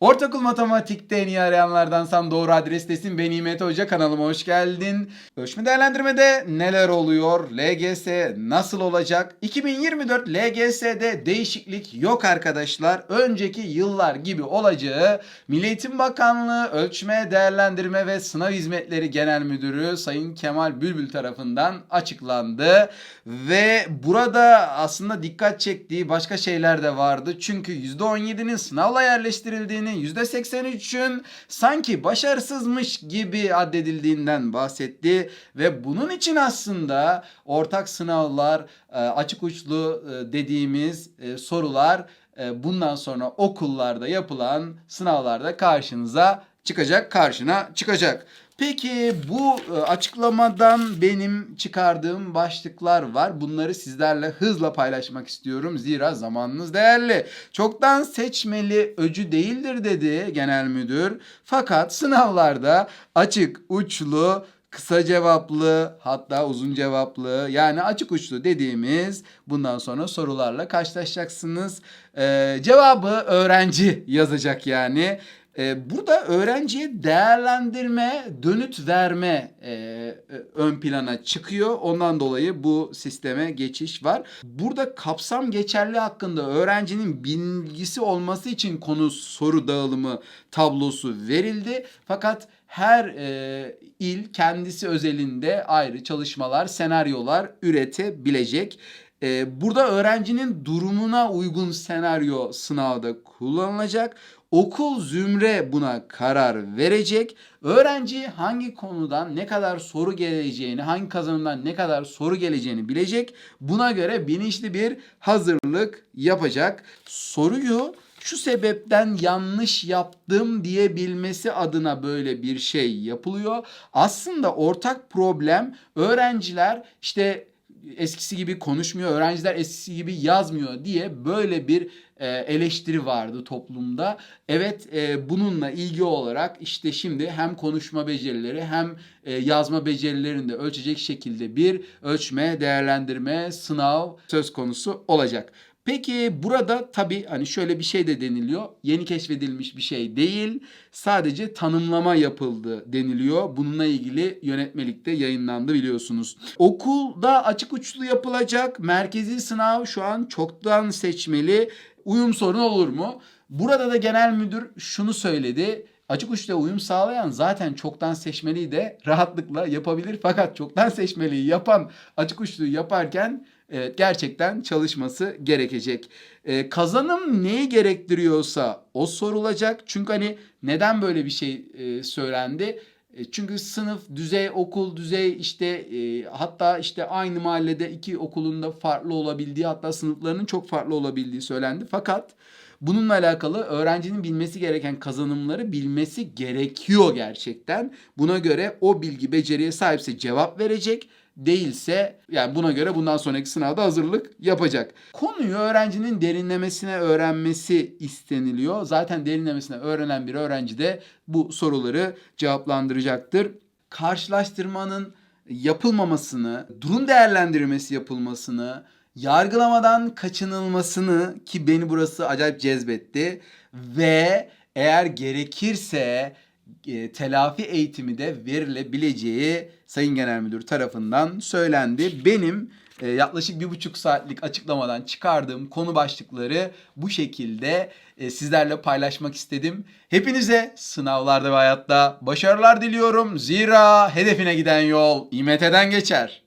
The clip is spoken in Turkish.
Ortaokul matematikte en iyi arayanlardansam doğru adrestesin. Ben İmet Hoca kanalıma hoş geldin. Ölçme değerlendirmede neler oluyor? LGS nasıl olacak? 2024 LGS'de değişiklik yok arkadaşlar. Önceki yıllar gibi olacağı Milli Eğitim Bakanlığı Ölçme Değerlendirme ve Sınav Hizmetleri Genel Müdürü Sayın Kemal Bülbül tarafından açıklandı. Ve burada aslında dikkat çektiği başka şeyler de vardı. Çünkü %17'nin sınavla yerleştirildiğini, %83'ün sanki başarısızmış gibi addedildiğinden bahsetti. Ve bunun için aslında ortak sınavlar, e, açık uçlu e, dediğimiz e, sorular bundan sonra okullarda yapılan sınavlarda karşınıza çıkacak, karşına çıkacak. Peki bu e, açıklamadan benim çıkardığım başlıklar var. Bunları sizlerle hızla paylaşmak istiyorum. Zira zamanınız değerli. Çoktan seçmeli öcü değildir dedi genel müdür. Fakat sınavlarda açık uçlu kısa cevaplı hatta uzun cevaplı yani açık uçlu dediğimiz bundan sonra sorularla karşılaşacaksınız. Ee, cevabı öğrenci yazacak yani. Ee, burada öğrenciye değerlendirme, dönüt verme e, e, ön plana çıkıyor. Ondan dolayı bu sisteme geçiş var. Burada kapsam geçerli hakkında öğrencinin bilgisi olması için konu soru dağılımı tablosu verildi. Fakat her e, il kendisi özelinde ayrı çalışmalar, senaryolar üretebilecek. E, burada öğrencinin durumuna uygun senaryo sınavda kullanılacak. Okul zümre buna karar verecek. Öğrenci hangi konudan ne kadar soru geleceğini, hangi kazanımdan ne kadar soru geleceğini bilecek. Buna göre bilinçli bir hazırlık yapacak. Soruyu şu sebepten yanlış yaptım diyebilmesi adına böyle bir şey yapılıyor. Aslında ortak problem öğrenciler işte eskisi gibi konuşmuyor, öğrenciler eskisi gibi yazmıyor diye böyle bir e, eleştiri vardı toplumda. Evet e, bununla ilgili olarak işte şimdi hem konuşma becerileri hem e, yazma becerilerini de ölçecek şekilde bir ölçme, değerlendirme, sınav söz konusu olacak. Peki burada tabii hani şöyle bir şey de deniliyor. Yeni keşfedilmiş bir şey değil. Sadece tanımlama yapıldı deniliyor. Bununla ilgili yönetmelikte yayınlandı biliyorsunuz. Okulda açık uçlu yapılacak. Merkezi sınav şu an çoktan seçmeli. Uyum sorunu olur mu? Burada da genel müdür şunu söyledi. Açık uçluya uyum sağlayan zaten çoktan seçmeliyi de rahatlıkla yapabilir. Fakat çoktan seçmeliyi yapan açık uçluyu yaparken Evet, gerçekten çalışması gerekecek. Ee, kazanım neyi gerektiriyorsa o sorulacak. Çünkü hani neden böyle bir şey e, söylendi? E, çünkü sınıf, düzey, okul, düzey işte e, hatta işte aynı mahallede iki okulunda farklı olabildiği hatta sınıflarının çok farklı olabildiği söylendi. Fakat bununla alakalı öğrencinin bilmesi gereken kazanımları bilmesi gerekiyor gerçekten. Buna göre o bilgi beceriye sahipse cevap verecek değilse yani buna göre bundan sonraki sınavda hazırlık yapacak. Konuyu öğrencinin derinlemesine öğrenmesi isteniliyor. Zaten derinlemesine öğrenen bir öğrenci de bu soruları cevaplandıracaktır. Karşılaştırmanın yapılmamasını, durum değerlendirmesi yapılmasını, yargılamadan kaçınılmasını ki beni burası acayip cezbetti ve eğer gerekirse e, telafi eğitimi de verilebileceği Sayın Genel Müdür tarafından söylendi. Benim e, yaklaşık bir buçuk saatlik açıklamadan çıkardığım konu başlıkları bu şekilde e, sizlerle paylaşmak istedim. Hepinize sınavlarda ve hayatta başarılar diliyorum. Zira hedefine giden yol İMT'den geçer.